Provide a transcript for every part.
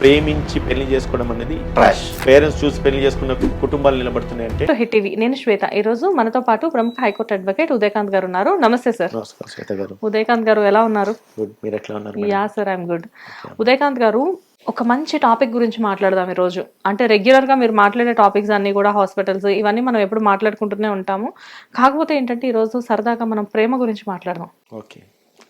ప్రేమించి పెళ్ళి చేసుకోవడం అనేది ట్రాష్ పేరెంట్స్ చూసి పెళ్ళి చేసుకున్న కుటుంబాలు నిలబడుతున్నాయి అంటే హిట్ టీవీ నేను శ్వేత. ఈ రోజు మనతో పాటు ప్రముఖ హైకోర్టు అడ్వకేట్ ఉదయకాంత్ గారు ఉన్నారు. నమస్తే సార్. నమస్కారం శ్వేత గారు. ఉదయకాంత్ గారు ఎలా ఉన్నారు? గుడ్ మీరు ఎట్లా ఉన్నారు? Yeah sir I'm good Udayakanth గారు ఒక మంచి టాపిక్ గురించి మాట్లాడదాం ఈ రోజు. అంటే రెగ్యులర్గా మీరు మాట్లాడే టాపిక్స్ అన్ని కూడా హాస్పిటల్స్ ఇవన్నీ మనం ఎప్పుడు మాట్లాడుకుంటూనే ఉంటాము. కాకపోతే ఏంటంటే ఈ రోజు సరదాగా మనం ప్రేమ గురించి మాట్లాడదాం. ఓకే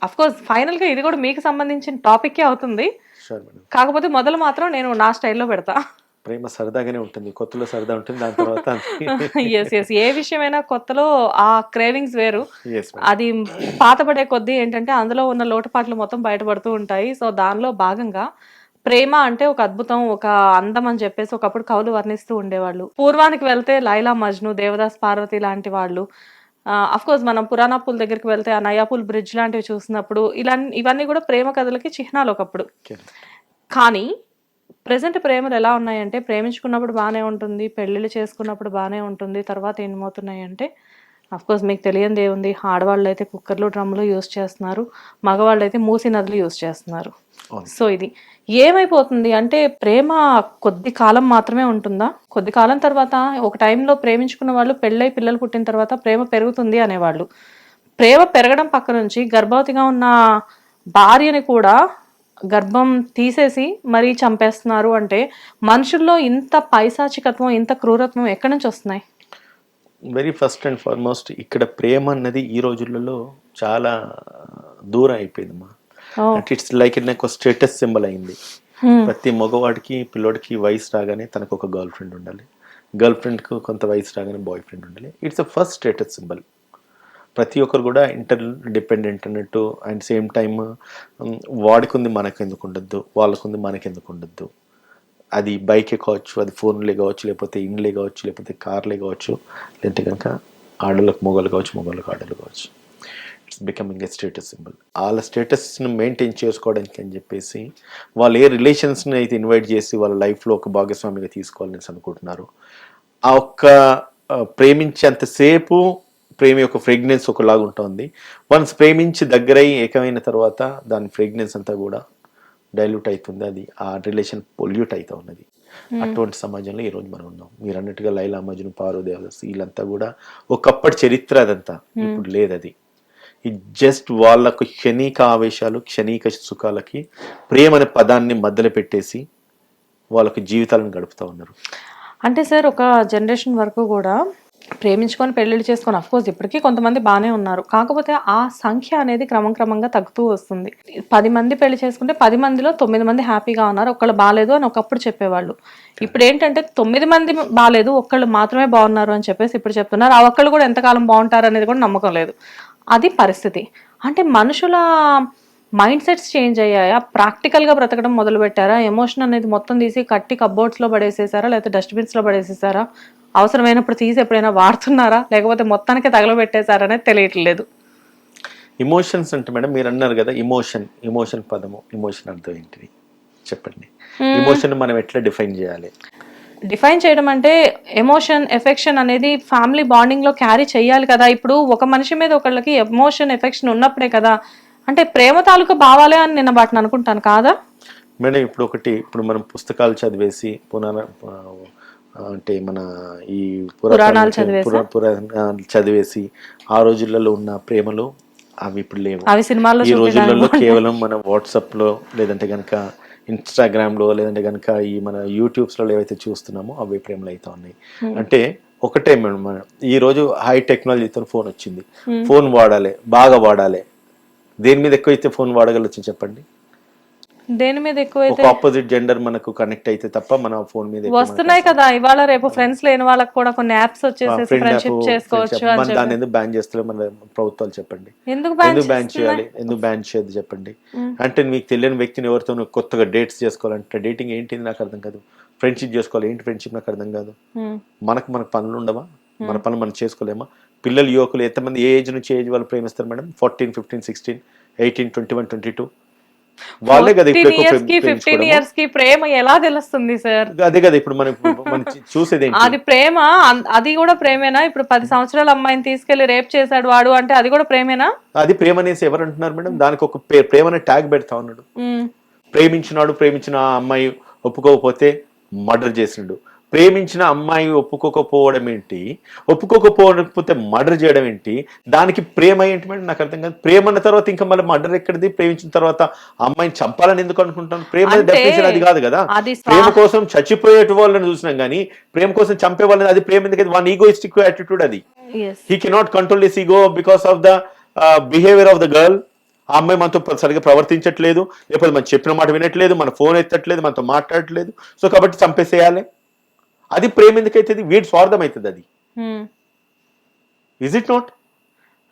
అఫ్ కోర్స్ ఫైనల్గా ఇది కూడా మీకు సంబంధించిన టాపిక్ అవుతుంది. Sure madam. కాకపోతే మొదలు మాత్రం నేను నా స్టైల్లో పెడతా. ప్రేమ సరదాగానే ఉంటుంది కొత్తలో సరదా ఉంటుంది దాని తర్వాత ఎస్ ఎస్ ఏ విషయమైనా కొత్తలో ఆ క్రేవింగ్స్ వేరు. అది పాతపడే కొద్దీ ఏంటంటే అందులో ఉన్న లోటుపాట్లు మొత్తం బయటపడుతూ ఉంటాయి. సో దానిలో భాగంగా ప్రేమ అంటే ఒక అద్భుతం ఒక అందం అని చెప్పేసి ఒకప్పుడు కవులు వర్ణిస్తూ ఉండేవాళ్ళు. పూర్వానికి వెళ్తే లైలా మజ్ను దేవదాస్ పార్వతి లాంటి వాళ్ళు కోర్స్ మనం పురాణాపుల్ దగ్గరికి వెళ్తే ఆ నయాపుల్ బ్రిడ్జ్ లాంటివి చూసినప్పుడు ఇలా ఇవన్నీ కూడా ప్రేమ కథలకి చిహ్నాలు ఒకప్పుడు కానీ ప్రజెంట్ ప్రేమలు ఎలా ఉన్నాయంటే ప్రేమించుకున్నప్పుడు బాగానే ఉంటుంది పెళ్ళిళ్ళు చేసుకున్నప్పుడు బాగానే ఉంటుంది తర్వాత ఏమవుతున్నాయి అంటే కోర్స్ మీకు తెలియంది ఏముంది ఆడవాళ్ళు అయితే కుక్కర్లు డ్రమ్ములు యూస్ చేస్తున్నారు మగవాళ్ళు అయితే మూసి నదులు యూస్ చేస్తున్నారు. సో ఇది ఏమైపోతుంది అంటే ప్రేమ కొద్ది కాలం మాత్రమే ఉంటుందా? కొద్ది కాలం తర్వాత ఒక టైంలో ప్రేమించుకున్న వాళ్ళు పెళ్ళై పిల్లలు పుట్టిన తర్వాత ప్రేమ పెరుగుతుంది అనేవాళ్ళు. ప్రేమ పెరగడం పక్క నుంచి గర్భవతిగా ఉన్న భార్యని కూడా గర్భం తీసేసి మరీ చంపేస్తున్నారు అంటే మనుషుల్లో ఇంత పైశాచికత్వం ఇంత క్రూరత్వం ఎక్కడి నుంచి వస్తున్నాయి? వెరీ ఫస్ట్ అండ్ ఫార్మోస్ట్ ఇక్కడ ప్రేమ అన్నది ఈ రోజులలో చాలా దూరం అయిపోయిందమ్మా. ఓ. అంటే ఇట్స్ లైక్ ఇట్ ఒక స్టేటస్ సింబల్ అయింది. Hmm. ప్రతి మగవాడికి పిల్లోడికి వయసు రాగానే తనకు ఒక గర్ల్ ఫ్రెండ్ ఉండాలి. గర్ల్ ఫ్రెండ్కి కొంత వయసు రాగానే బాయ్ ఫ్రెండ్ ఉండాలి. It's a first status symbol ప్రతి ఒక్కరు కూడా ఇంటర్ డిపెండెంట్ అన్నట్టు అండ్ సేమ్ టైమ్ వాడికి ఉంది మనకు ఎందుకు ఉండద్దు వాళ్ళకు ఉంది మనకి ఎందుకు ఉండద్దు. అది బైకే కావచ్చు అది ఫోన్లే కావచ్చు లేకపోతే ఇండ్లే కావచ్చు లేకపోతే కార్లే కావచ్చు లేదంటే కనుక ఆడలకు మొగలు కావచ్చు మొగలకు ఆడలు కావచ్చు. It's becoming a status symbol వాళ్ళ స్టేటస్ని మెయింటైన్ చేసుకోవడానికి అని చెప్పేసి వాళ్ళు ఏ రిలేషన్స్ని అయితే ఇన్వైట్ చేసి వాళ్ళ లైఫ్లో ఒక భాగస్వామిగా తీసుకోవాలని అనుకుంటున్నారు. ఆ ఒక్క ప్రేమించేంతసేపు ప్రేమ యొక్క ఫ్రేగ్నెన్స్ ఒకలాగా ఉంటుంది. వన్స్ ప్రేమించి దగ్గరై ఏకమైన తర్వాత దాని ఫ్రేగ్నెన్స్ అంతా కూడా డైల్యూట్ అవుతుంది. అది ఆ రిలేషన్ పొల్యూట్ అవుతా ఉన్నది. అటువంటి సమాజంలో ఈ రోజు మనం ఉన్నాం. మీరు అన్నట్టుగా లైలా మజ్ను పారు దేవదాస్ వీళ్ళంతా కూడా ఒకప్పటి చరిత్ర అదంతా. ఇప్పుడు లేదు అది జస్ట్ వాళ్ళకు క్షణిక ఆవేశాలు క్షణిక సుఖాలకి ప్రేమ అనే పదాన్ని మధ్యలో పెట్టేసి వాళ్ళకి జీవితాలను గడుపుతా ఉన్నారు. అంటే సార్ ఒక జనరేషన్ వరకు కూడా ప్రేమించుకొని పెళ్ళిళ్ళు చేసుకొని అఫ్ కోర్స్ ఇప్పటికీ కొంతమంది బాగానే ఉన్నారు. కాకపోతే ఆ సంఖ్య అనేది క్రమం క్రమంగా తగ్గుతూ వస్తుంది. పది మంది పెళ్ళి చేసుకుంటే పది మందిలో తొమ్మిది మంది హ్యాపీగా ఉన్నారు ఒకళ్ళు బాగాలేదు అని ఒకప్పుడు చెప్పేవాళ్ళు. ఇప్పుడు ఏంటంటే తొమ్మిది మంది బాగాలేదు ఒక్కళ్ళు మాత్రమే బాగున్నారు అని చెప్పేసి ఇప్పుడు చెప్తున్నారు. ఆ ఒక్కళ్ళు కూడా ఎంతకాలం బాగుంటారు అనేది కూడా నమ్మకం లేదు. అది పరిస్థితి. అంటే మనుషుల మైండ్ సెట్స్ చేంజ్ అయ్యాయా? ప్రాక్టికల్గా బ్రతకడం మొదలు పెట్టారా? ఎమోషన్ అనేది మొత్తం తీసి కట్టి కబ్బోర్డ్స్లో పడేసేసారా? లేకపోతే డస్ట్బిన్స్లో పడేసేసారా? అవసరమైనప్పుడు తీసి ఎప్పుడైనా వాడుతున్నారా? లేకపోతే మొత్తానికి తగలబెట్టేశారా అనేది తెలియట్లేదు ఇమోషన్స్ అంటే మేడం మీరు అన్నారు కదా ఇమోషన్ ఇమోషన్ పదము ఇమోషన్ అర్థం ఏంటిది? చెప్పండి. ఇమోషన్ మనం ఎట్లా డిఫైన్ చేయాలి? డిఫైన్ చేయడం అంటే ఎమోషన్ ఎఫెక్షన్ అనేది ఫ్యామిలీ బాండింగ్లో క్యారీ చేయాలి కదా. ఇప్పుడు ఒక మనిషి మీద ఒకళ్ళకి ఎమోషన్ ఎఫెక్షన్ ఉన్నప్పుడే కదా. అంటే ప్రేమ తాలూకా భావాలే అని నేను వాటిని అనుకుంటాను కాదా? మేడం ఇప్పుడు ఒకటి ఇప్పుడు మనం పుస్తకాలు చదివేసి ఆ, అంటే మన ఈ పురాణాలు చదివేసా? పురా- పురాణాలు చదివేసి ఆ రోజులలో ఉన్న ప్రేమలు అవి ఇప్పుడు లేవు. అవి సినిమాల్లో ఈ రోజులలో కేవలం మన వాట్సాప్లో లేదంటే గనక ఇన్స్టాగ్రామ్లో లేదంటే గనక ఈ మన యూట్యూబ్స్లో ఏవైతే చూస్తున్నామో అవి ప్రేమలు అయితే ఉన్నాయి. అంటే ఒకటే మేడం ఈ రోజు హై టెక్నాలజీతో ఫోన్ వచ్చింది. ఫోన్ వాడాలి బాగా వాడాలి. దేని మీద ఎక్కువైతే ఫోన్ వాడగలచ్చు చెప్పండి? దేని మీద ఎక్కువైతే ఆపోజిట్ జెండర్ మనకు కనెక్ట్ అయితే తప్ప మన ఫోన్ మీద వస్తున్నాయి కదా ఇవాళ రేపు ఫ్రెండ్స్ లేని వాళ్ళకి కూడా కొన్ని యాప్స్ app, ఫ్రెండ్షిప్ చేసుకోవచ్చు. అని దాన్ని ఎందుకు బ్యాన్ చేస్తారు మన ప్రభుత్వాలు చెప్పండి. ఎందుకు బ్యాన్ ఎందుకు బ్యాన్ చేయాలి? ఎందుకు బ్యాన్ చేయదు చెప్పండి? అంటే మీకు తెలియని వ్యక్తిని ఎవరితో కొత్తగా డేట్స్ చేసుకోవాలంటే డేటింగ్ ఏంటి నాకు అర్థం కాదు. ఫ్రెండ్షిప్ చేసుకోవాలి ఏంటి ఫ్రెండ్షిప్ నాకు అర్థం కాదు. మనకు మనకు పనులు ఉండవా? మన పనులు మనం చేసుకోలేమా? పిల్లలు యువకులు ఎంతమంది ఏ ఏజ్ నుంచి ఏజ్ వాళ్ళు ప్రేమిస్తారు madam? Fourteen fifteen sixteen eighteen twenty one twenty two వాళ్ళే కదా ఫిఫ్టీన్. ఇయర్స్కి ప్రేమ ఎలా తెలుస్తుంది సార్ అదే కదా ఇప్పుడు మనం చూసేది అది ప్రేమ అది కూడా ప్రేమేనా? ఇప్పుడు పది సంవత్సరాల అమ్మాయిని తీసుకెళ్ళి రేప్ చేశాడు వాడు అంటే అది కూడా ప్రేమేనా? అది ప్రేమ అనేసి ఎవరు అంటున్నారు మేడం? దానికి ఒక పే- ప్రేమ అనే ట్యాగ్ పెడతా ఉన్నాడు. ప్రేమించినాడు ప్రేమించిన అమ్మాయి ఒప్పుకోకపోతే మర్డర్ చేసిండు. ప్రేమించిన అమ్మాయి ఒప్పుకోకపోవడం ఏంటి? ఒప్పుకోకపోతే మర్డర్ చేయడం ఏంటి? దానికి ప్రేమ ఏంటి మేడం? నాకు అర్థం కాదు. ప్రేమ అన్న తర్వాత ఇంకా మళ్ళీ మర్డర్ ఎక్కడిది? ప్రేమించిన తర్వాత అమ్మాయిని చంపాలని ఎందుకు అనుకుంటాను ప్రేమ అంటే డెఫినేషన్ అది కాదు కదా. ప్రేమ కోసం చచ్చిపోయే వాళ్ళని చూసినాం కానీ ప్రేమ కోసం చంపే వాళ్ళని అది ప్రేమ ఎందుకు? వన్ ఈగోయిస్టిక్ యాటిట్యూడ్ అది. He cannot control this ego because of the behaviour of the girl ఆ అమ్మాయి మనతో సరిగ్గా ప్రవర్తించట్లేదు. లేకపోతే మనం చెప్పిన మాట వినట్లేదు. మన ఫోన్ ఎత్తట్లేదు. మనతో మాట్లాడట్లేదు. సో కాబట్టి చంపేసేయాలి. అది ప్రేమ ఎందుకైతుంది? వీడి స్వార్థం అవుతుంది అది. ఇజ్ ఇట్ నాట్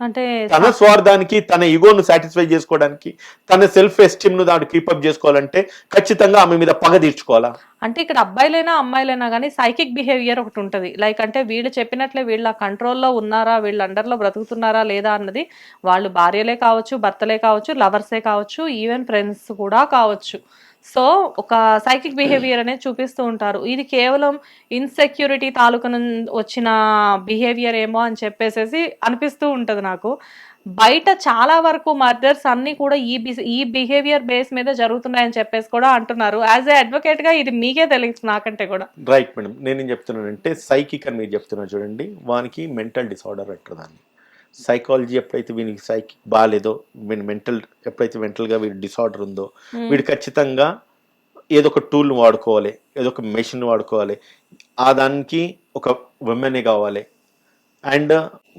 అంటే తన స్వార్థానికి తన ఈగోను సాటిస్ఫై చేసుకోవడానికి తన సెల్ఫ్ ఎస్టీమ్ను దాన్ని కీపప్ చేసుకోవాలంటే ఖచ్చితంగా ఆమె మీద పగ తీర్చుకోవాలా? అంటే ఇక్కడ అబ్బాయిలైనా అమ్మాయిలైనా కానీ సైకిక్ బిహేవియర్ ఒకటి ఉంటుంది. లైక్ అంటే వీళ్ళు చెప్పినట్లే వీళ్ళ కంట్రోల్లో ఉన్నారా వీళ్ళ అండర్లో బ్రతుకుతున్నారా లేదా అన్నది వాళ్ళు భార్యలే కావచ్చు భర్తలే కావచ్చు లవర్సే కావచ్చు ఈవెన్ ఫ్రెండ్స్ కూడా కావచ్చు. సో ఒక సైకిక్ బిహేవియర్ అనేది చూపిస్తూ ఉంటారు. ఇది కేవలం ఇన్సెక్యూరిటీ తాలూకు వచ్చిన బిహేవియర్ ఏమో అని చెప్పేసేసి అనిపిస్తూ ఉంటుంది నాకు. బయట చాలా వరకు మర్డర్స్ అన్ని కూడా ఈ ఈ బిహేవియర్ బేస్ మీద జరుగుతున్నాయని చెప్పేసి కూడా అంటున్నారు. యాజ్ ఏ అడ్వకేట్గా ఇది మీకే తెలియదు నాకంటే కూడా. రైట్ మేడం నేనేం చెప్తున్నానంటే సైకిక్ అని మీరు చెప్తున్నా చూడండి. వానికి మెంటల్ డిసార్డర్ అంటారు దాన్ని. సైకాలజీ ఎప్పుడైతే వీనికి సైకిక్ బాగాలేదో వీని మెంటల్ ఎప్పుడైతే మెంటల్గా వీడి డిసార్డర్ ఉందో వీడు ఖచ్చితంగా ఏదో ఒక టూల్ వాడుకోవాలి ఏదో ఒక మెషిన్ వాడుకోవాలి. ఆ దానికి ఒక ఉమెనే కావాలి. అండ్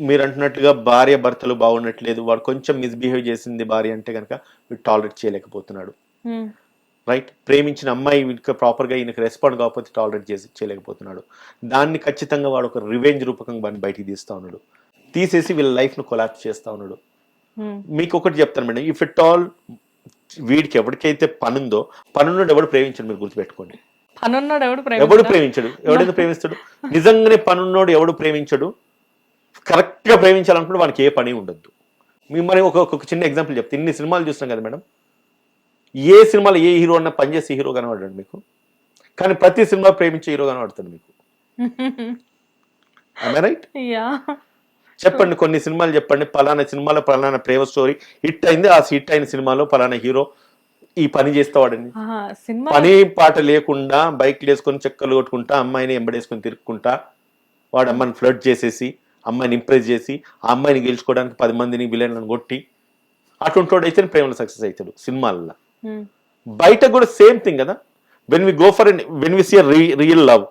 మీరు అంటున్నట్టుగా భార్య భర్తలు బాగున్నట్లేదు వాడు కొంచెం మిస్బిహేవ్ చేసింది భార్య అంటే కనుక వీడు టాలరేట్ చేయలేకపోతున్నాడు. రైట్ ప్రేమించిన అమ్మాయి వీడికి ప్రాపర్గా ఈయనకి రెస్పాండ్ కాకపోతే టాలరేట్ చేసి చేయలేకపోతున్నాడు. దాన్ని ఖచ్చితంగా వాడు ఒక రివెంజ్ రూపకంగా బయటికి తీస్తా ఉన్నాడు. తీసేసి వీళ్ళ లైఫ్ను కొలాప్స్ చేస్తా ఉన్నాడు. ఉమ్, మీకు ఒకటి చెప్తాను మేడం ఇఫ్ ఇట్ ఆల్ వీడికి ఎవరికైతే పనుందో పనున్నోడు ఎవడు ప్రేమించడు మీరు గుర్తుపెట్టుకోండి. పనున్నాడు ఎవడు ఎవడు ప్రేమించడా? ప్రేమించడు ప్రేమిస్తాడు? నిజంగానే పనున్నోడు ఎవడు ప్రేమించడు? కరెక్ట్గా ప్రేమించాలనుకుంటే వానికి ఏ పని ఉండొద్దు. మిమ్మల్ని ఒక ఒక చిన్న ఎగ్జాంపుల్ చెప్తే. ఇన్ని సినిమాలు చూస్తున్నాం కదా మేడం. ఏ సినిమాలో ఏ హీరో అన్న పనిచేసే హీరో కనబడ్డాడు మీకు. కానీ ప్రతి సినిమా ప్రేమించే హీరో కనబడుతుంది మీకు. రైట్ యా చెప్పండి కొన్ని సినిమాలు చెప్పండి. పలానా సినిమాలో పలానా ప్రేమ స్టోరీ హిట్ అయింది. ఆ హిట్ అయిన సినిమాలో పలానా హీరో ఈ పని చేస్తావాడని పని పాట లేకుండా బైక్లు వేసుకొని చెక్కలు కొట్టుకుంటా అమ్మాయిని ఎంబడేసుకొని తిరుక్కుంటా వాడు అమ్మాయిని ఫ్లడ్ చేసేసి అమ్మాయిని ఇంప్రెస్ చేసి ఆ అమ్మాయిని గెలుచుకోవడానికి పది మందిని విలన్లను కొట్టి అటువంటి వాడు అయితే ప్రేమలో సక్సెస్ అవుతాడు సినిమాల్లో. బయట కూడా సేమ్ థింగ్ కదా. When we go for when we see real love.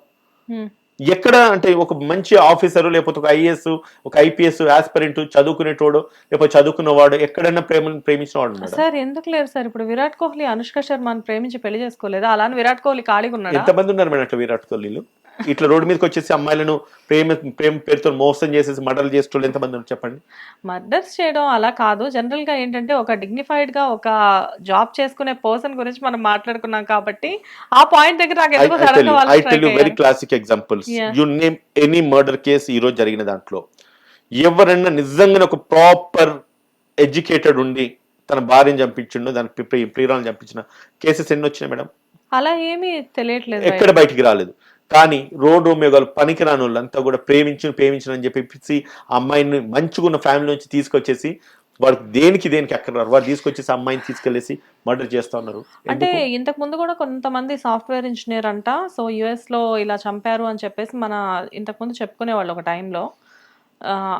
ఎక్కడ అంటే ఒక మంచి ఆఫీసర్ లేకపోతే ఒక ఐఏఎస్ ఒక ఐపీఎస్ ఆస్పిరెంట్ చదువుకునేటోడు లేకపోతే చదువుకున్నవాడు ఎక్కడైనా ప్రేమ ప్రేమించిన వాడు సార్ ఎందుకు లేరు సార్? ఇప్పుడు విరాట్ కోహ్లీ అనుష్క శర్మని ప్రేమించి పెళ్ళి చేసుకోలేదా? అలానే విరాట్ కోహ్లీ ఖాళీగా ఉన్నాడా? ఎంతమంది ఉన్నారు మేడం అట్లా విరాట్ కోహ్లీలు? ఇట్లా రోడ్డు మీదకి వచ్చేసి అమ్మాయిలను ప్రేమ ప్రేమ పేరుతో మోసం చేసేసి మర్డర్లు చేసేటోళ్ళు ఎంతమంది చెప్పండి? మర్డర్స్ చేయడం అలా కాదు. జనరల్గా ఏంటంటే ఒక డిగ్నిఫైడ్గా ఒక జాబ్ చేసుకునే పర్సన్ గురించి మనం మాట్లాడుకున్నాం కాబట్టి ఆ పాయింట్ దగ్గర నాకు ఎందుకో I tell you very. Classic examples. You name any murder case ఈ రోజు జరిగిన దాంట్లో. ఎవరైనా నిజంగా ఒక ప్రాపర్ ఎడ్యుకేటెడ్ ఉండి తన భార్యను చంపించిండు దాని ప్రి- ప్రియురాలను చంపించిన కేసెస్ ఎన్ని వచ్చినాయి మేడం? అలా ఏమీ తెలియట్లేదు ఎక్కడ బయటికి రాలేదు. కానీ రోడ్డు మేఘాలు పనికిరాని వాళ్ళంతా కూడా ప్రేమించు ప్రేమించను అని చెప్పి ఆ అమ్మాయిని మంచిగున్న ఫ్యామిలీ నుంచి తీసుకొచ్చేసి వాడు దేనికి దేనికి అక్కడ రారు? వాడు తీసుకొచ్చేసి అమ్మాయిని తీసుకెళ్ళేసి మర్డర్ చేస్తా ఉన్నారు. అంటే? ఇంతకు ముందు కూడా కొంతమంది సాఫ్ట్వేర్ ఇంజనీర్ అంట. సో యుఎస్లో ఇలా చంపారు అని చెప్పేసి మన ఇంతకు ముందు చెప్పుకునేవాళ్ళు ఒక టైంలో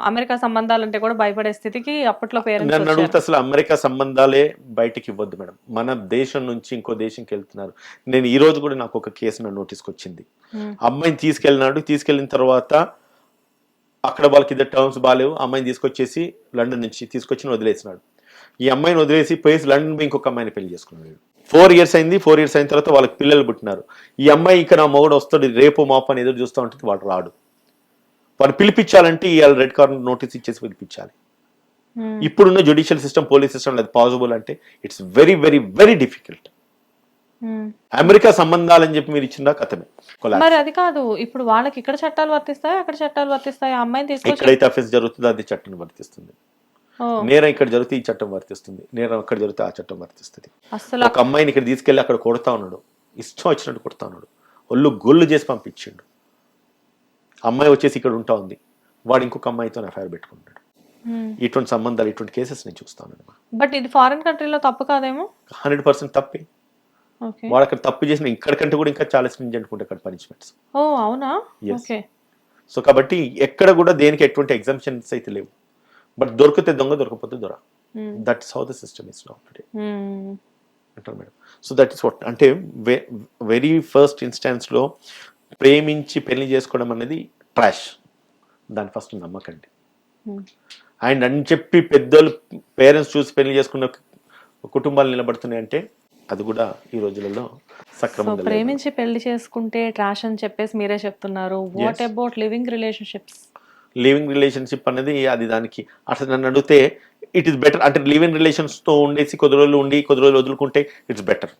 అమెరికా సంబంధాలంటే కూడా భయపడే స్థితికి అప్పట్లో నన్ను అడిగితే అసలు అమెరికా సంబంధాలే బయటికి ఇవ్వద్దు మేడం. మన దేశం నుంచి ఇంకో దేశంకి వెళ్తున్నారు. నేను ఈ రోజు కూడా నాకు ఒక కేసు నా నోటీస్కి వచ్చింది. అమ్మాయిని తీసుకెళ్ళినాడు. తీసుకెళ్ళిన తర్వాత అక్కడ వాళ్ళకి ఇద్దరు టర్మ్స్ బాగాలేవు అమ్మాయిని తీసుకొచ్చేసి లండన్ నుంచి తీసుకొచ్చి వదిలేసినాడు. ఈ అమ్మాయిని వదిలేసి పోయేసి లండన్ పోయి ఇంకొక అమ్మాయిని పెళ్ళి చేసుకున్నాడు. ఫోర్ ఇయర్స్ అయింది. ఫోర్ ఇయర్స్ అయిన తర్వాత వాళ్ళకి పిల్లలు పుట్టినారు. ఈ అమ్మాయి ఇక్కడ నా మొగుడు వస్తాడు. రేపు మాపు అని ఎదురు చూస్తూ ఉంటుంది. వాడు రాడు. వాడు పిలిపించాలంటే ఇవాళ రెడ్ కార్నర్ నోటీస్ ఇచ్చేసి పిలిపించాలి. ఇప్పుడున్న జ్యుడిషియల్ సిస్టమ్ పోలీస్ సిస్టమ్ అది పాసిబుల్ అంటే it's very very very difficult America సంబంధాలని చెప్పి మీరు ఇచ్చిన కథమే. మరి అది కాదు. ఇప్పుడు వాళ్ళకి ఇక్కడ చట్టాలు వర్తిస్తాయి అక్కడ చట్టాలు వర్తిస్తాయి? అమ్మాయిని ఎక్కడైతే అఫెన్స్ జరుగుతుందో అది చట్టం వర్తిస్తుంది. నేరం ఇక్కడ జరిగితే ఈ చట్టం వర్తిస్తుంది. నేరం అక్కడ జరిగితే ఆ చట్టం వర్తిస్తుంది. అస్సలు ఒక అమ్మాయిని ఇక్కడ తీసుకెళ్ళి అక్కడ కొడతా ఉన్నాడు. ఇష్టం వచ్చినట్టు కొడతా ఉన్నాడు. ఒళ్ళు గొల్లు చేసి పంపించిండు. అమ్మాయి వచ్చేసి ఇక్కడ ఉంటా ఉంది. వాడు ఇంకొక అమ్మాయితో అఫైర్ పెట్టుకుంటాడు. మ్మ్. ఇటువంటి సంబంధాలు ఇటువంటి కేసెస్ నేను చూస్తాను బట్ ఇది ఫారిన్ కంట్రీలో తప్పు కాదేమో? హండ్రెడ్ పర్సెంట్ తప్పే. వాడు అక్కడ తప్పు చేసిన ఇక్కడికంటే కూడా ఇంకా చాలా స్ట్రింజెంట్ ఉంటాయి అక్కడ పనిష్మెంట్స్ ఓ అవునా. ఓకే సో కాబట్టి ఎక్కడ కూడా దేనికి ఎటువంటి ఎగ్జామ్షన్స్ అయితే లేవు. బట్ దొరికితే దొంగ దొరకపోతే దొర. That is how the system is now today Hmm. అంటారు madam. So that is what అంటే వెరీ ఫస్ట్ ఇన్స్టాన్స్లో ప్రేమించి పెళ్ళి చేసుకోవడం అనేది ట్రాష్ దాని ఫస్ట్ నమ్మకండి Hmm. అండ్ అని చెప్పి పెద్దోళ్ళు పేరెంట్స్ చూసి పెళ్ళి చేసుకున్న కుటుంబాలు నిలబడుతున్నాయి అంటే అది కూడా ఈ రోజులలో సక్రమంగా. ప్రేమించి పెళ్ళి చేసుకుంటే ట్రాష్ అని చెప్పేసి మీరే చెప్తున్నారు what. About living relationships living relationship అనేది అది దానికి అసలు నన్ను అడిగితే ఇట్ ఈస్ బెటర్ అంటే లివింగ్ రిలేషన్స్తో ఉండేసి కొద్ది రోజులు ఉండి కొద్ది రోజులు వదులుకుంటే ఇట్స్ బెటర్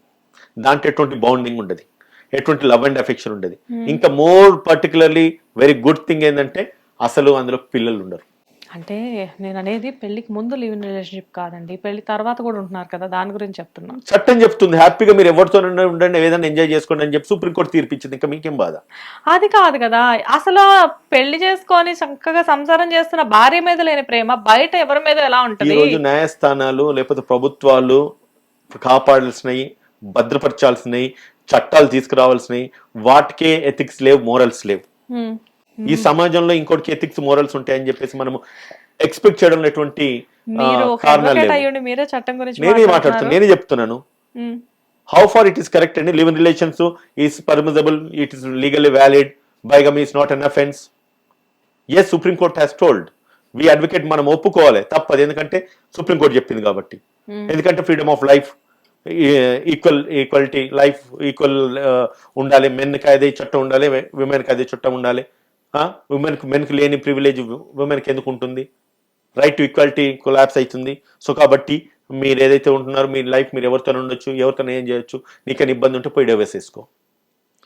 దాంట్లో ఎటువంటి బాండింగ్ ఉండదు ఎటువంటి లవ్ అండ్ అఫెక్షన్ ఉండదు. ఇంకా more particularly very good thing ఏంటంటే అసలు అందులో పిల్లలు ఉండరు. అంటే నేను అనేది పెళ్ళికి ముందు లివింగ్ రిలేషన్షిప్ కాదండి. పెళ్ళి తర్వాత కూడా ఉంటున్నారు కదా దాని గురించి చెప్తున్నా. చట్టం చెప్తుంది. హ్యాపీగా మీరు ఎవరితో ఉండండి ఏదైనా ఎంజాయ్ చేసుకోండి అని చెప్పి సుప్రీంకోర్టు తీర్పిచ్చింది. ఇంకా మీకేం బాధ? అది కాదు కదా. అసలు పెళ్ళి చేసుకొని చక్కగా సంసారం చేస్తున్న భార్య మీద లేని ప్రేమ బయట ఎవరి మీద ఎలా ఈ ఉంటది రోజు న్యాయస్థానాలు లేకపోతే ప్రభుత్వాలు కాపాడాల్సినవి భద్రపరచాల్సినవి చట్టాలు తీసుకురావాల్సినవి. వాటికే ఎథిక్స్ లేవు మోరల్స్ లేవు. ఈ సమాజంలో ఇంకోటికి ఎథిక్స్ మోరల్స్ ఉంటాయని చెప్పేసి మనము ఎక్స్పెక్ట్ చేయడంలో ఎటువంటి కారణాలు నేనే మాట్లాడుతున్నాను మాట్లాడుతున్నారు. నేనే చెప్తున్నాను. How far it is correct అండి live in relations is permissible it is legally valid bigamy is not an offence as Supreme Court has told we advocate మనం ఒప్పుకోవాలి తప్పదు. ఎందుకంటే సుప్రీం కోర్ట్ చెప్పింది కాబట్టి. ఎందుకంటే freedom of life equal equality life equal ఉండాలి. మెన్కి అదే చట్టం ఉండాలి. విమెన్కి అదే చట్టం ఉండాలి. ఉమెన్కి మెన్కి లేని ప్రివిలేజ్ ఉమెన్కి ఎందుకు ఉంటుంది? రైట్ టు ఈక్వాలిటీ కొలాప్స్ అవుతుంది. సో కాబట్టి మీరు ఏదైతే ఉంటున్నారో మీ లైఫ్ మీరు ఎవరితో ఉండొచ్చు ఎవరితో ఏం చేయొచ్చు నీకని ఇబ్బంది ఉంటే పోయి డైవర్స్ వేసుకో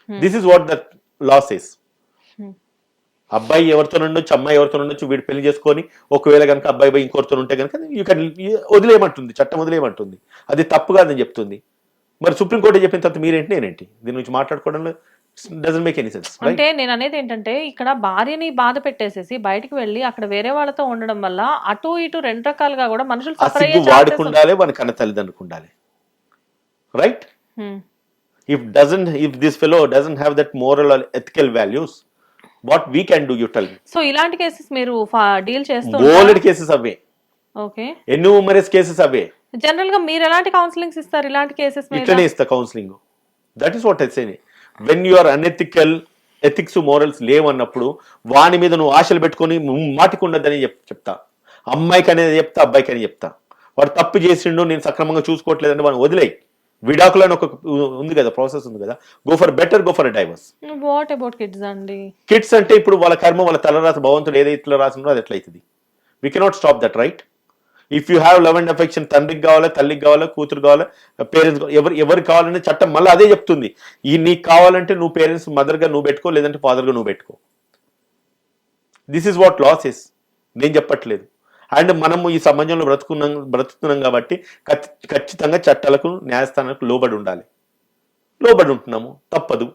this is what that laws is. అబ్బాయి ఎవరితో ఉండొచ్చు అమ్మాయి ఎవరితో ఉండొచ్చు వీడు పెళ్ళి చేసుకొని ఒకవేళ కనుక అబ్బాయి పోయి ఇంకోరితో ఉంటే కనుక యూ కెన్ వదిలేయమంటుంది చట్టం వదిలేయమంటుంది. అది తప్పు కాదని చెప్తుంది. మరి సుప్రీంకోర్టు చెప్పిన తర్వాత మీరేంటి నేనేంటి? దీని గురించి మాట్లాడుకోవడంలో డజన్ మేక్ ఎనీ సెన్స్ అంటే నేను అనేది ఏంటంటే ఇక్కడ భార్యని బాధ పెట్టేసేసి బయటికి వెళ్ళి అక్కడ వేరే వాళ్ళతో ఉండడం వల్ల అటు ఇటు రెండు రకాలుగా కూడా మనుషులు ఆ సఫర్ అయ్యే సిగ్గు chances వాడికి ఉండాలి వాడి కన్న తల్లిదండ్రులకు ఉండాలి. Right if doesn't if this fellow doesn't have that moral or ethical we can do you tell me. So ఇలాంటి కేసెస్ మీరు డీల్ చేస్తూ బోలెడ్ కేసెస్ అవే. ఓకే ఎన్యూమరస్ కేసెస్ అవే. జనరల్గా మీరు ఎలాంటి కౌన్సిలింగ్స్ ఇస్తారు ఇలాంటి కేసెస్ ఇట్లనే ఇస్తా counselling that is what I say when you are unethical ethics morals లేవన్నప్పుడు వాని మీద నువ్వు ఆశలు పెట్టుకొని మాటికి ఉండద్దని చెప్ చెప్తా. అమ్మాయికి అనేది చెప్తా అబ్బాయికి అని చెప్తా. వాడు తప్పు చేసిండు నేను సక్రమంగా చూసుకోవట్లేదని వాడిని వదిలేయి. విడాకులు అని ఒక ఉంది కదా ప్రాసెస్ ఉంది కదా. Go for better go for divorce what about kids అండి? కిడ్స్ అంటే ఇప్పుడు వాళ్ళ కర్మ వాళ్ళ తలరాత భగవంతుడు ఏదైతే రాసిందో అది ఎట్లయితుంది? We cannot stop that right if you have love and affection తండ్రికి కావాలా తల్లికి కావాలా కూతురు కావాలా పేరెంట్స్ ఎవరు ఎవరికి కావాలనే చట్టం మళ్ళీ అదే చెప్తుంది. ఈ నీకు కావాలంటే నువ్వు పేరెంట్స్ మదర్గా నువ్వు పెట్టుకో లేదంటే ఫాదర్గా నువ్వు పెట్టుకో. This is what laws is నేను చెప్పట్లేదు. అండ్ మనము ఈ సమాజంలో బ్రతుకున్నాం బ్రతుకుతున్నాం కాబట్టి ఖచ్చి- ఖచ్చితంగా చట్టాలకు న్యాయస్థానాలకు లోబడి ఉండాలి. లోబడి ఉంటున్నాము. తప్పదు.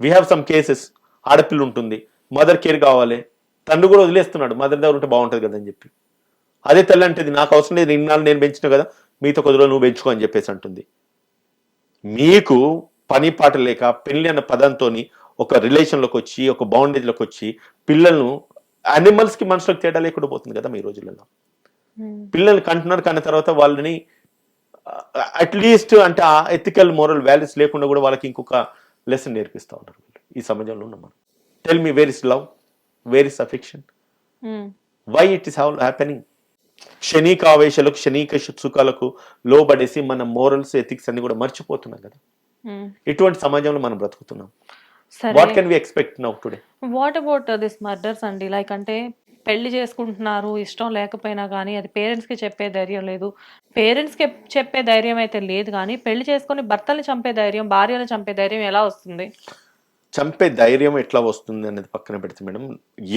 వీ హ్యావ్ సమ్ కేసెస్ ఆడపిల్ల ఉంటుంది. మదర్ కేర్ కావాలి. తండ్రి కూడా వదిలేస్తున్నాడు. మదర్ దగ్గర ఉంటే బాగుంటుంది కదా అని చెప్పి. అదే తల్లి అంటది నాకు అవసరం లేదు. ఇన్నాళ్ళు నేను పెంచిన కదా. మీతో కొద్దిలో నువ్వు పెంచుకో అని చెప్పేసి అంటుంది. మీకు పని పాట లేక పెళ్ళి అన్న పదంతో ఒక రిలేషన్లోకి వచ్చి ఒక బౌండేజ్లోకి వచ్చి పిల్లలను animals కి మనుషులకు తేడా లేకుండా పోతుంది కదా మీ రోజులలో హ్మ్. పిల్లల్ని కంటున్నారు కన్న తర్వాత వాళ్ళని అట్లీస్ట్ అంటే ఆ ఎథికల్ మోరల్ వాల్యూస్ లేకుండా కూడా వాళ్ళకి ఇంకొక లెసన్ నేర్పిస్తూ వీళ్ళు. ఈ సమాజంలో ఉన్నాం మనం tell me where is love where is affection. Why it is how happening క్షణిక ఆవేశాలకు క్షణిక సుఖాలకు లోబడేసి మన మోరల్స్ ఎథిక్స్ అన్ని కూడా మర్చిపోతున్నాం కదా హ్మ్. ఇటువంటి సమాజంలో మనం బ్రతుకుతున్నాం what can we expect now today what about this murders అండి? లైక్ అంటే పెళ్ళి చేసుకుంటున్నారు ఇష్టం లేకపోయినా కానీ అది పేరెంట్స్కి చెప్పే ధైర్యం లేదు. పేరెంట్స్కి చెప్పే ధైర్యం అయితే లేదు కానీ పెళ్ళి చేసుకొని భర్తల్ని చంపే ధైర్యం భార్యను చంపే ధైర్యం ఎలా వస్తుంది? చంపే ధైర్యం ఎట్లా వస్తుంది అనేది పక్కన పెడితే మేడం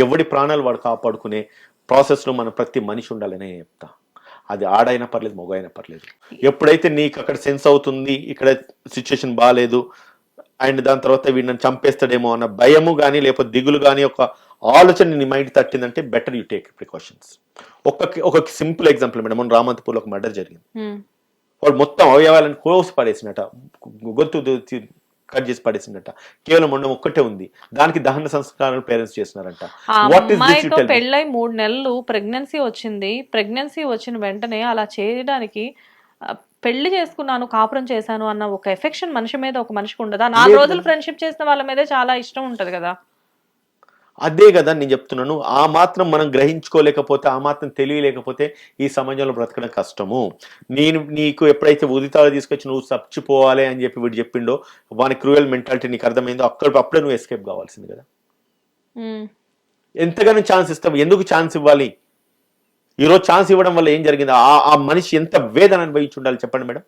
ఎవడి ప్రాణాలు వాడు కాపాడుకునే ప్రాసెస్లో మన ప్రతి మనిషి ఉండాలనే చెప్తా. అది ఆడైనా పర్లేదు మగ అయినా పర్లేదు. ఎప్పుడైతే నీకు అక్కడ సెన్స్ అవుతుంది ఇక్కడ సిచ్యుయేషన్ బాగాలేదు అండ్ దాని తర్వాత వీడు నన్ను చంపేస్తాడేమో అన్న భయము కానీ లేకపోతే దిగులు కానీ ఒక ఆలోచన నీ మైండ్ తట్టిందంటే బెటర్ యూ టేక్ ప్రికాషన్స్ ఒక ఒక సింపుల్ ఎగ్జాంపుల్ మేడం మన రామంతపూర్లో ఒక మర్డర్ జరిగింది. హ్మ్. వాడు మొత్తం అవయవాలను కోసి పడేసినట గొంతు కట్ చేసి పడేసినట్ట కేవలం మొండం ఒక్కటే ఉంది. దానికి దహన సంస్కారాలు పేరెంట్స్ చేస్తున్నారంట. ఆ వాట్ ఇస్ దిస్ పెళ్ళై మూడు నెలలు ప్రెగ్నెన్సీ వచ్చింది. ప్రెగ్నెన్సీ వచ్చిన వెంటనే అలా చేయడానికి పెళ్ళి చేసుకున్నాను కాపురం చేశాను అన్న ఒక ఎఫెక్షన్ మనిషి మీద ఒక మనిషికి ఉండదా? నాలుగు రోజులు ఫ్రెండ్షిప్ చేసిన వాళ్ళ మీదే చాలా ఇష్టం ఉంటది కదా. అదే కదా నేను చెప్తున్నాను. ఆ మాత్రం మనం గ్రహించుకోలేకపోతే ఆ మాత్రం తెలియలేకపోతే ఈ సమాజంలో బ్రతకడం కష్టము. నేను నీకు ఎప్పుడైతే ఉదితాలు తీసుకొచ్చి నువ్వు చచ్చిపోవాలి అని చెప్పి వీడు చెప్పిండో వాని క్రూయల్ మెంటాలిటీ నీకు అర్థమైందో అక్కడ అప్పుడే నువ్వు ఎస్కేప్ కావాల్సింది కదా. ఎంతగానో ఛాన్స్ ఇస్తాం ఎందుకు ఛాన్స్ ఇవ్వాలి? ఈరోజు ఛాన్స్ ఇవ్వడం వల్ల ఏం జరిగింది? ఆ ఆ మనిషి ఎంత వేదన అనుభవించి ఉండాలి చెప్పండి మేడం.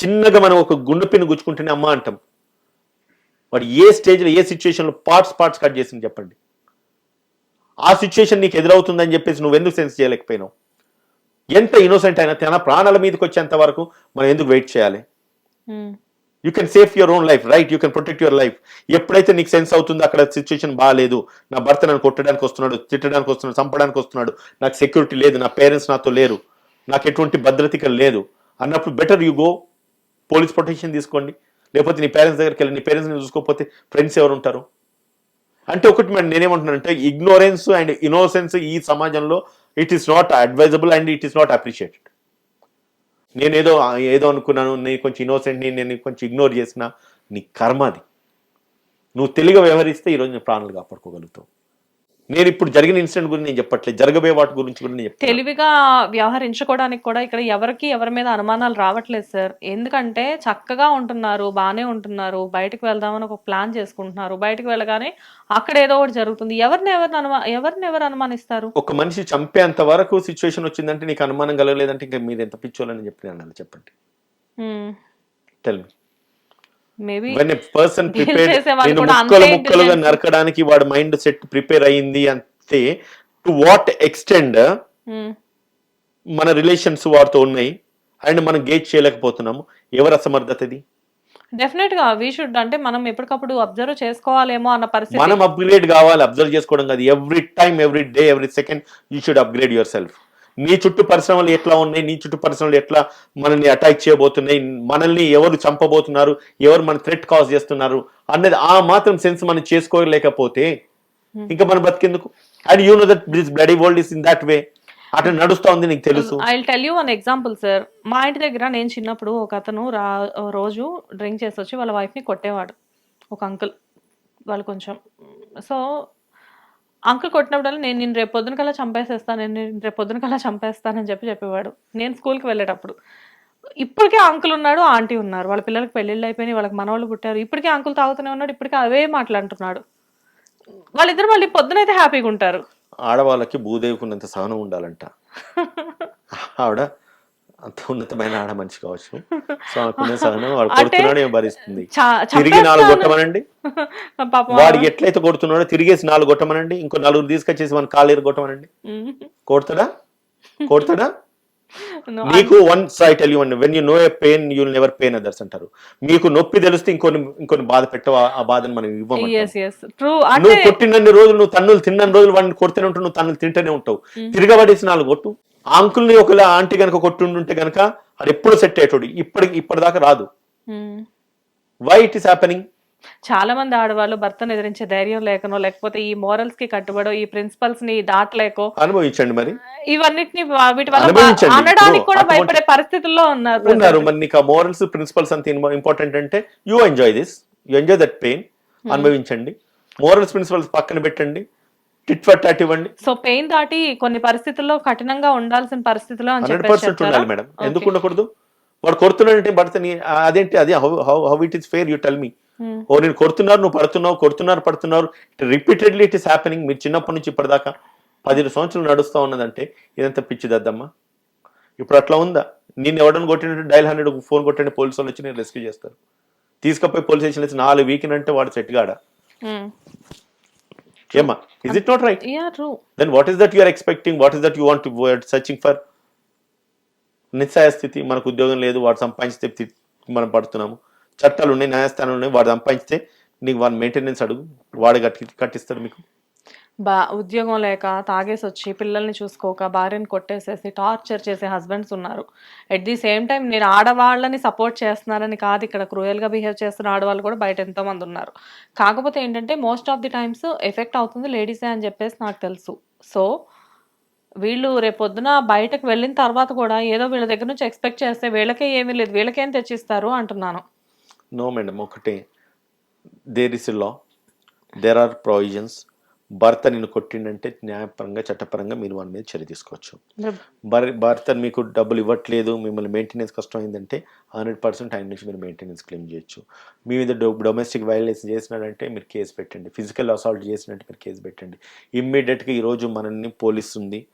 చిన్నగా మనం ఒక గుండె పిన్ను గుచ్చుకుంటేనే అమ్మ అంటాం. వాడు ఏ స్టేజ్లో ఏ సిచ్యువేషన్లో పార్ట్స్ పార్ట్స్ కట్ చేసింది చెప్పండి. ఆ సిచ్యువేషన్ నీకు ఎదురవుతుందని చెప్పేసి నువ్వు ఎందుకు సెన్స్ చేయలేకపోయినావు? ఎంత ఇన్నోసెంట్ అయినా తన ప్రాణాల మీదకి వచ్చేంత వరకు మనం ఎందుకు వెయిట్ చేయాలి? You can safe your own life right you can protect your life ఎప్పుడైతే నీకు సెన్స్ అవుతుందో అక్కడ సిచ్యువేషన్ బాగాలేదు నా భర్త నన్ను కొట్టడానికి వస్తున్నాడు తిట్టడానికి వస్తున్నాడు చంపడానికి వస్తున్నాడు నాకు సెక్యూరిటీ లేదు నా పేరెంట్స్ నాతో లేరు నాకు ఎటువంటి భద్రత లేదు అన్నప్పుడు better you go police protection తీసుకోండి. లేకపోతే నీ పేరెంట్స్ దగ్గరికి వెళ్ళి నీ పేరెంట్స్ని చూసుకోకపోతే ఫ్రెండ్స్ ఎవరు ఉంటారు? అంటే ఒకటి మేడం నేనేమంటున్నానంటే ఇగ్నోరెన్స్ అండ్ ఇన్నోసెన్స్ ఈ సమాజంలో it is not advisable and it is not appreciated నేనేదో ఏదో ఏదో అనుకున్నాను నేను కొంచెం ఇన్నోసెంట్ని నేను కొంచెం ఇగ్నోర్ చేసిన నీ కర్మ అది. నువ్వు తెలివిగా వ్యవహరిస్తే ఈరోజు నేను ప్రాణాలు కాపాడుకోగలుగుతావు. నేను ఇప్పుడు జరిగిన ఇన్సిడెంట్ గురించి నేను చెప్పట్లేదు. జరగబోయే వాటి గురించి కూడా నేను తెలివిగా వ్యవహరించుకోవడానికి కూడా ఇక్కడ ఎవరికి ఎవరి మీద అనుమానాలు రావట్లేదు సార్. ఎందుకంటే చక్కగా ఉంటున్నారు బాగానే ఉంటున్నారు బయటకు వెళ్దామని ఒక ప్లాన్ చేసుకుంటున్నారు. బయటకు వెళ్ళగానే అక్కడ ఏదో ఒకటి జరుగుతుంది. ఎవరిని ఎవరిని అనుమా ఎవరిని ఎవరు అనుమానిస్తారు? ఒక మనిషి చంపేంత వరకు సిచ్యువేషన్ వచ్చిందంటే నీకు అనుమానం కలగలేదంటే ఇంకా మీరు ఎంత పిచ్చోలని చెప్పి అన్నారు చెప్పండి. మేబీ వెన్ పర్సన్ ప్రిపేర్ నేను ముక్కలు ముక్కలుగా. నరకడానికి వాడు మైండ్ సెట్ ప్రిపేర్ అయింది అంతే టు వాట్ ఎక్స్టెండ్ మన రిలేషన్స్ వారితో ఉన్నాయి అండ్ మనం గేట్ చేయలేకపోతున్నాము? ఎవరు అసమర్థత ఇది డెఫినెట్గా వీ షుడ్ అంటే మనం ఎప్పటికప్పుడు అబ్జర్వ్ చేసుకోవాలేమో అన్న పరిస్థితి. మనం అప్గ్రేడ్ కావాలి అబ్జర్వ్ చేసుకోవడం కాదు. Every time every day every second you should upgrade yourself నీ చుట్టూ పరిశ్రమలు ఎట్లా ఉన్నాయి? నీ చుట్టూ పరిశ్రమలు ఎట్లా మనల్ని అటాక్ చేయబోతున్నాయి? మనల్ని ఎవరు చంపబోతున్నారు? ఎవరు మన థ్రెట్ కాజ్ చేస్తున్నారు? అన్నది ఆ మాత్రం సెన్స్ మనం చేసుకోలేకపోతే ఇంకా మనం బతికేందుకు and you know that this bloody world is in that way అట్లా నడుస్తా ఉంది నీకు తెలుసు. I tell you one example sir మా ఇంటి దగ్గర నేను చిన్నప్పుడు ఒక అతను రా రోజు డ్రింక్ చేసి వచ్చి వాళ్ళ wife ని కొట్టేవాడు. ఒక అంకుల్ వాళ్ళు కొంచెం. సో అంకుల్ కొట్టినప్పుడల్లా నేను నేను రేపు పొద్దున కల్లా చంపేసేస్తాను నేను నేను రేపు పొద్దున కల్లా చంపేస్తానని చెప్పి చెప్పేవాడు. నేను స్కూల్కి వెళ్ళేటప్పుడు. ఇప్పటికే అంకుల్ ఉన్నాడు ఆంటీ ఉన్నారు. వాళ్ళ పిల్లలకి పెళ్ళిళ్ళు అయిపోయినాయి వాళ్ళకి మనవాళ్ళు పుట్టారు. ఇప్పటికే అంకుల్ తాగుతూనే ఉన్నాడు ఇప్పటికే అవే మాట్లాడుతున్నాడు వాళ్ళిద్దరు మళ్ళీ పొద్దునైతే హ్యాపీగా ఉంటారు. ఆడవాళ్ళకి భూదేవికున్నంత సహనం ఉండాలంట. ఆవిడ అంత ఉన్నతమైన ఆడ మనిషి కావచ్చు. సో ఆమెకున్న సహనం వాడు కొడుతున్నాడు ఏం భరిస్తుంది? తిరిగి నాలుగు. కొట్టమనండి. వాడికి ఎట్లయితే కొడుతున్నాడో తిరిగేసి నాలుగు కొట్టమనండి. ఇంకో నలుగురు తీసుకొచ్చేసి మన కాలేరు కొట్టమనండి. కొడతాడా? కొడతాడా? నీకు one I tell you when you know a pain you never pain others అంటారు. మీకు నొప్పి తెలిస్తే ఇంకొన్ని ఇంకొన్ని బాధ పెట్టవు. ఆ- బాధను మనం అంటే నువ్వు కొట్టినన్ని రోజులు నువ్వు తన్నులు తిన్నన్ని రోజులు వాడిని కొడుతూనే ఉంటావు నువ్వు తన్నులు తింటూనే ఉంటావు. తిరగబడేసి నాలుగు కొట్టు. అంకుల్ని ఒకవేళ ఆంటీ కనుక కొట్టుండుంటే కనుక అది ఎప్పుడు సెట్ అయ్యేటోడు. ఇప్పటికి ఇప్పటిదాకా రాదు. వై ఇట్ ఈస్ హ్యాపెనింగ్ చాలా మంది ఆడవాళ్ళు భర్తను ఎదిరించే ధైర్యం లేకనో లేకపోతే ఈ మోరల్స్కి కట్టుబడో ఈ ప్రిన్సిపల్స్ని దాటలేకో అనుభవించండి మరి. ఇవన్నిటిని వీటి వల్ల అనడానికి కూడా భయపడే పరిస్థితుల్లో ఉన్నారు ఉన్నారు. మరి నీకు ఆ మోరల్స్ ప్రిన్సిపల్స్ అంత ఇంపార్టెంట్ అంటే you enjoy this you enjoy that pain అనుభవించండి. మోరల్స్ ప్రిన్సిపల్స్ పక్కన పెట్టండి. టిట్ ఫర్ టాట్ ఇవ్వండి. సో పెయిన్ దాటి కొన్ని పరిస్థితుల్లో కఠినంగా ఉండాల్సిన పరిస్థితిలో హండ్రెడ్ పర్సెంట్? ఉండాలి మేడం. ఎందుకు ఉండకూడదు? వాడు కొడుతున్నాడంటే భర్తని అదేంటి? అదే how it is fair you tell me. Hmm. ఓ నేను కొడుతున్నారు నువ్వు పడుతున్నావు కొడుతున్నారు పడుతున్నారు. Repeatedly it is happening. మీరు చిన్నప్పటి నుంచి ఇప్పటిదాకా పదిహేను సంవత్సరాలు నడుస్తూ ఉన్నదంటే ఇదంతా పిచ్చిదద్దమ్మా ఇప్పుడు అట్లా ఉందా? నేను ఎవడని కొట్టినట్టు డైల్ హండ్రెడ్ ఫోన్ కొట్టండి పోలీసు వాళ్ళు వచ్చి నేను రెస్క్యూ చేస్తారు తీసుకపోయి పోలీస్ స్టేషన్ వచ్చి నాలుగు వీకెండ్ అంటే వాడు సెట్ గాడా Hmm. ఏమా is it not right Yeah, true. Then what is that you are expecting what is that you want to searching for నిస్సాయ స్థితి మనకు ఉద్యోగం లేదు వాడు సంపాదించితే తి- మనం పడుతున్నాము చట్టాలు ఉన్నాయి న్యాయస్థానాలు ఉన్నాయి వాడు సంపాదించితే నీకు వాడి మెయింటెనెన్స్ అడుగు వాడు కట్టి కట్టిస్తాడు మీకు. బా ఉద్యోగం లేక తాగేసి వచ్చి పిల్లల్ని చూసుకోక భార్యని కొట్టేసేసి టార్చర్ చేసే హస్బెండ్స్ ఉన్నారు. ఎట్ ది సేమ్ టైం నేను ఆడవాళ్ళని సపోర్ట్ చేస్తున్నారని కాదు ఇక్కడ క్రూయల్గా బిహేవ్ చేస్తున్న ఆడవాళ్ళు కూడా బయట ఎంతోమంది ఉన్నారు. కాకపోతే ఏంటంటే most of the times effect అవుతుంది లేడీసే అని చెప్పేసి నాకు తెలుసు. సో వీళ్ళు రేపొద్దున బయటకు వెళ్ళిన తర్వాత కూడా ఏదో వీళ్ళ దగ్గర నుంచి ఎక్స్పెక్ట్ చేస్తే వీళ్ళకే ఏమీ లేదు వీళ్ళకేం తెచ్చిస్తారు అంటున్నాను. నో మేడం ఒకటి. There is law there are provisions భర్త నిన్ను కొట్టిండంటే న్యాయపరంగా చట్టపరంగా మీరు వాని మీద చర్య తీసుకోవచ్చు. భర్ భర్త మీకు డబ్బులు ఇవ్వట్లేదు మిమ్మల్ని మెయింటెనెన్స్ కష్టం అయిందంటే హండ్రెడ్ పర్సెంట్ ఆయన నుంచి మీరు మెయింటెనెన్స్ క్లెయిమ్ చేయొచ్చు. మీ మీద డొమెస్టిక్ వైలెన్స్ చేసినాడంటే మీరు కేసు పెట్టండి. ఫిజికల్ అసాల్ట్ చేసినట్టు మీరు కేసు పెట్టండి. ఇమ్మీడియట్గా ఈరోజు మనల్ని పోలీస్ ఉంది.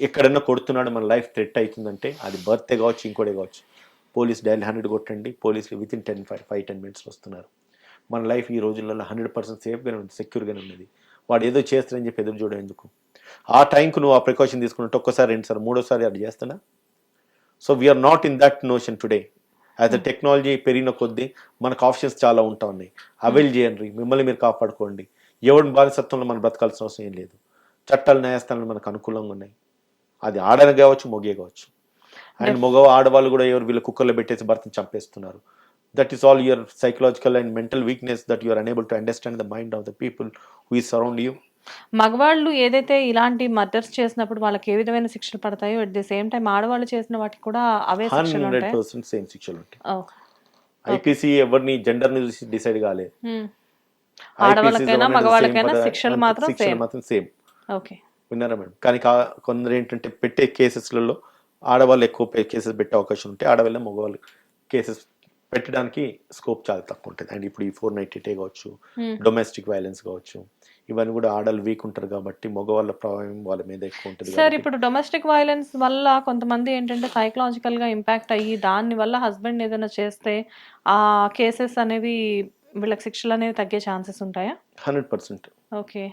ఎక్కడన్నా కొడుతున్నాడు మన లైఫ్ థ్రెట్ అవుతుందంటే అది బర్త్డే కావచ్చు ఇంకోటి కావచ్చు. పోలీస్ డైలీ హండ్రెడ్ కొట్టండి. పోలీసులు within ten five five ten మినిట్స్లో వస్తున్నారు. మన లైఫ్ ఈ రోజులలో హండ్రెడ్ పర్సెంట్ సేఫ్గానే ఉంది సెక్యూర్గానే ఉన్నది. వాడు ఏదో చేస్తారని చెప్పి ఎదురు చూడడం ఎందుకు? ఆ టైంకు నువ్వు ఆ ప్రికాషన్ తీసుకున్నట్టు ఒక్కసారి రెండుసారి మూడోసారి అది చేస్తున్నా so we are not in that notion today as a technology పెరిగిన కొద్దీ మనకు ఆప్షన్స్ చాలా ఉంటా ఉన్నాయి. అవైల్ చేయండి మిమ్మల్ని మీరు కాపాడుకోండి. ఎవరి బానిసత్వంలో మనం బ్రతకాల్సిన అవసరం ఏం లేదు. చట్టాలు న్యాయస్థానాలు మనకు అనుకూలంగా ఉన్నాయి. అది ఆడని కావచ్చు మొగే కావచ్చు. అండ్ మగ ఆడవాళ్ళు కూడా ఎవరు వీళ్ళ కుక్కర్లో పెట్టేసి భర్తను చంపేస్తున్నారు. That is all your psychological and mental weakness that you are unable to understand the mind of the people who surround you మగవాళ్ళు ఏదైతే ఇలాంటి మర్డర్స్ చేసినప్పుడు వాళ్ళకి ఏ విధమైన శిక్షలు పడతాయో అట్ ది సేమ్ టైం ఆడవాళ్ళు చేసిన వాటికి కూడా అవే హండ్రెడ్ పర్సెంట్ సేమ్ శిక్షలు ఉంటాయి. ఐపీసీ ఎవరిని జెండర్ని చూసి డిసైడ్ కాలేదు ఆడవాళ్ళకైనా మగవాళ్ళకైనా శిక్షలు మాత్రం శిక్షలు సేమ్. మాత్రం సేమ్. ఓకే. విన్నారా మేడం? కానీ కొందరు ఏంటంటే పెట్టే కేసెస్లలో ఆడవాళ్ళు ఎక్కువ కేసెస్ పెట్టే అవకాశం ఉంటే ఆడవాళ్ళ మగవాళ్ళు కేసెస్ పెట్టడానికి స్కోప్ చాలా తక్కువ ఉంటుంది. అండ్ ఇప్పుడు ఈ ఫోర్ నైన్టీ కావచ్చు డొమెస్టిక్ వైలెన్స్ కావచ్చు ఇవన్నీ కూడా ఆడలు వీక్ ఉంటారు కాబట్టి మగవాళ్ళ ప్రభావం వాళ్ళ మీద ఎక్కువ ఉంటుంది సార్ ఇప్పుడు డొమెస్టిక్ వైలెన్స్ వల్ల కొంతమంది ఏంటంటే సైకలాజికల్గా ఇంపాక్ట్ అయ్యి దాని వల్ల హస్బెండ్ ఏదైనా చేస్తే ఆ కేసెస్ అనేవి వీళ్ళకి శిక్షలు అనేవి తగ్గే ఛాన్సెస్ ఉంటాయా? Hundred percent. Okay.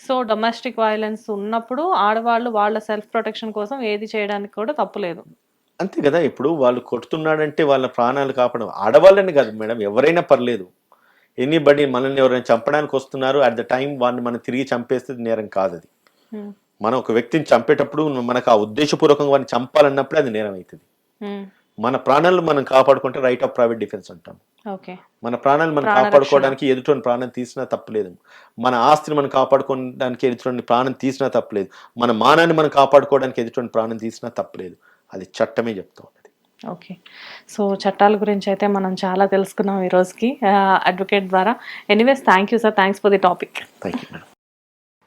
So domestic violence ఉన్నప్పుడు ఆడవాళ్ళు వాళ్ళ సెల్ఫ్ ప్రొటెక్షన్ కోసం ఏది చేయడానికి కూడా తప్పులేదు అంతే కదా ఇప్పుడు వాళ్ళు కొడుతున్నాడంటే వాళ్ళ ప్రాణాలు కాపాడడం ఆడవాళ్ళని కాదు మేడం ఎవరైనా పర్లేదు. ఎనీబడి మనల్ని ఎవరైనా చంపడానికి వస్తున్నారు అట్ ద టైం వాళ్ళని మనం తిరిగి చంపేస్తే నేరం కాదు అది Hmm. మనం ఒక వ్యక్తిని చంపేటప్పుడు మనకు ఆ ఉద్దేశపూర్వకంగా వాడిని చంపాలన్నప్పుడే అది నేరం అవుతుంది Hmm. మన ప్రాణాలను మనం కాపాడుకుంటే రైట్ ఆఫ్ ప్రైవేట్ డిఫెన్స్ అంటాం. మన ప్రాణాలు మనం కాపాడుకోవడానికి ఎదుటి ప్రాణం తీసినా తప్పులేదు. మన ఆస్తిని మనం కాపాడుకోవడానికి ఎదుటి ప్రాణం తీసినా తప్పులేదు. మన మానాన్ని మనం కాపాడుకోవడానికి ఎదుటి ప్రాణం తీసినా తప్పులేదు. అది చట్టమే చెప్తా ఓకే సో చట్టాల గురించి అయితే మనం చాలా తెలుసుకున్నాం ఈ రోజుకి అడ్వకేట్ ద్వారా. Anyways thank you sir thanks for the topic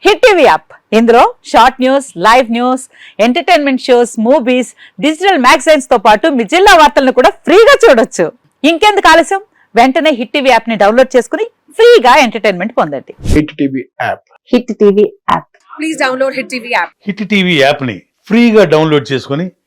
Hit TV app ఇందులో short news live news entertainment shows movies digital మ్యాగజైన్స్తో పాటు మీ జిల్లా వార్తలను కూడా ఫ్రీగా చూడొచ్చు. ఇంకెందుకు ఆలస్యం? వెంటనే హిట్ టీవీ యాప్ని డౌన్లోడ్ చేసుకుని ఫ్రీగా ఎంటర్టైన్మెంట్ పొందండి. Hit TV app Hit TV app Hit TV యాప్ని ఫ్రీగా డౌన్లోడ్ చేసుకొని